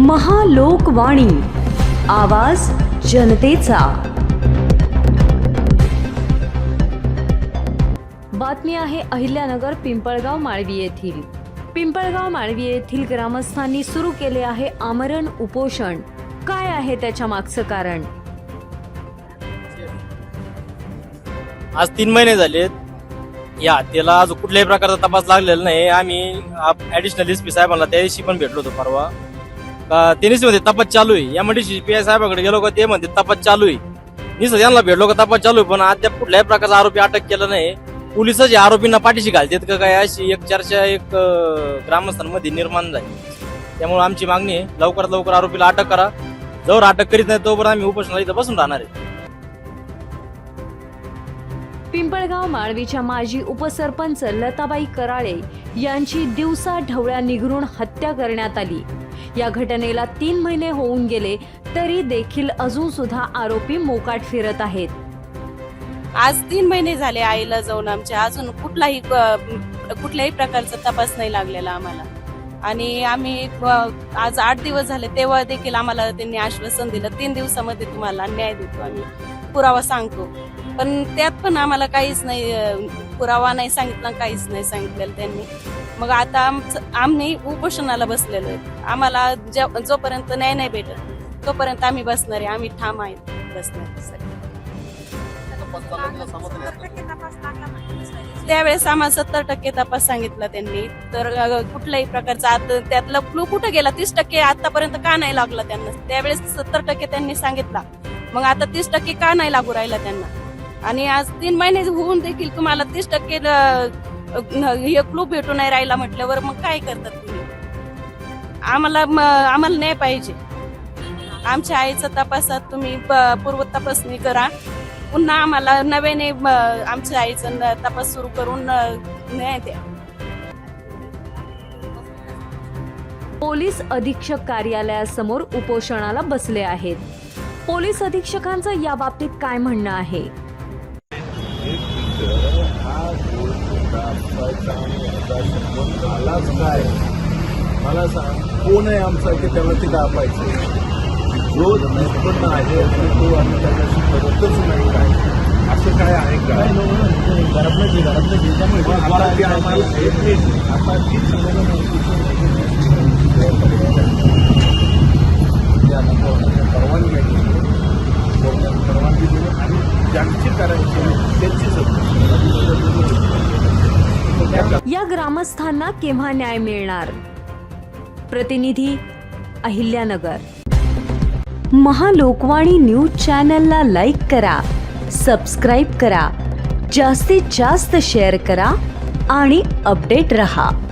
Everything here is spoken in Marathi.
महालोकवाणी. आवाज जनतेचा. बातमी आहे अहिल्यानगर पिंपळगाव माळवी येथील. पिंपळगाव माळवी येथील ग्रामस्थांनी सुरू केले आहे आमरण उपोषण. काय आहे त्याच्या मागचं कारण? आज तीन महिने झालेत. या हत्येला अजून कुठल्याही प्रकारचा तपास लागलेला नाही. आम्ही ऍडिशनल एस पी साहेबांना त्या दिवशी पण भेटलो होतो परवा. तेनीच म्हणते तपास चालू आहे. या म्हणजे पी आय साहेबाकडे गेलो का ते म्हणते तपास चालू आहे. निसं यांना भेटलो का तपास चालू आहे पण अद्याप कुठल्याही प्रकारचा आरोपी अटक केला नाही. पोलिसच या आरोपींना पाठीशी घालतात का काय अशी एक चर्चा एक ग्रामस्थांमध्ये निर्माण झाली. त्यामुळे आमची मागणी आहे लवकरात लवकर आरोपीला अटक करा. जवळ अटक करीत नाही तोपर्यंत आम्ही उपोषणाला इथं बसून राहणार आहे. पिंपळगाव माळवीच्या माजी उपसरपंच लताबाई कराळे यांची दिवसा ढवळ्या निघरून हत्या करण्यात आली. या घटनेला तीन महिने होऊन गेले तरी देखील अजून सुद्धा आरोपी मोकाट फिरत आहेत. आज तीन महिने झाले आईला जाऊन आमच्या. अजून कुठलाही कुठल्याही प्रकारचा तपास नाही लागलेला आम्हाला. आणि आम्ही आज आठ दिवस झाले तेव्हा देखील आम्हाला त्यांनी आश्वासन दिलं. तीन दिवसामध्ये तुम्हाला न्याय देतो आम्ही. पुरावा सांगतो. पण त्यात पण आम्हाला काहीच नाही पुरावा नाही सांगितला काहीच नाही सांगितलेलं त्यांनी. मग आता आमचं आम्ही उपोषणाला बसलेलो आहे. आम्हाला ज्या- जोपर्यंत न्याय नाही भेटत तोपर्यंत आम्ही बसणार आहे. आम्ही ठाम आहेत बसणार त्यावेळेस आम्हाला सत्तर टक्के तपास सांगितला त्यांनी. तर कुठल्याही प्रकारचा आता त्यातला क्लू कुठं गेला? तीस टक्के आतापर्यंत का नाही लागला त्यांना? त्यावेळेस सत्तर टक्के त्यांनी सांगितला. मग आता तीस टक्के का नाही लागू राहिला त्यांना? आणि आज तीन महिने होऊन देखील तुम्हाला तीस टक्के हे क्लू नाही राहिला म्हटल्यावर मग काय करतात तुम्ही? आम्हाला आम्हाला नाही पाहिजे. आमच्या आईचा तपासात तुम्ही प- पूर्व तपासणी करा. पुन्हा आम्हाला नव्याने आमच्या आईचा न- तपास सुरू करून न्याय द्या. पोलीस अधीक्षक कार्यालयासमोर उपोषणाला बसले आहेत. पोलीस अधीक्षकांचं या बाबतीत काय म्हणणं आहे? दाखवायचा आणि याचा संबंध आलाच काय मला सांग कोण आहे. आमचा की त्याला ते दापायचं जो निष्पन्न आहे आणि तो आम्ही त्याच्याशी करतच नाही काय असं काय आहे का मग आता ते आम्हाला एक नाही आता ती सगळं ते आता कोर्टाने परवानगी परवानगी दिली आणि ज्यांची करायची त्यांची सत्ता या ग्रामस्थांना केव्हा न्याय मिळणार? प्रतिनिधी अहिल्यानगर. महालोकवाणी न्यूज चॅनलला लाईक करा सबस्क्राईब करा जास्तीत जास्त शेअर करा आणि अपडेट रहा.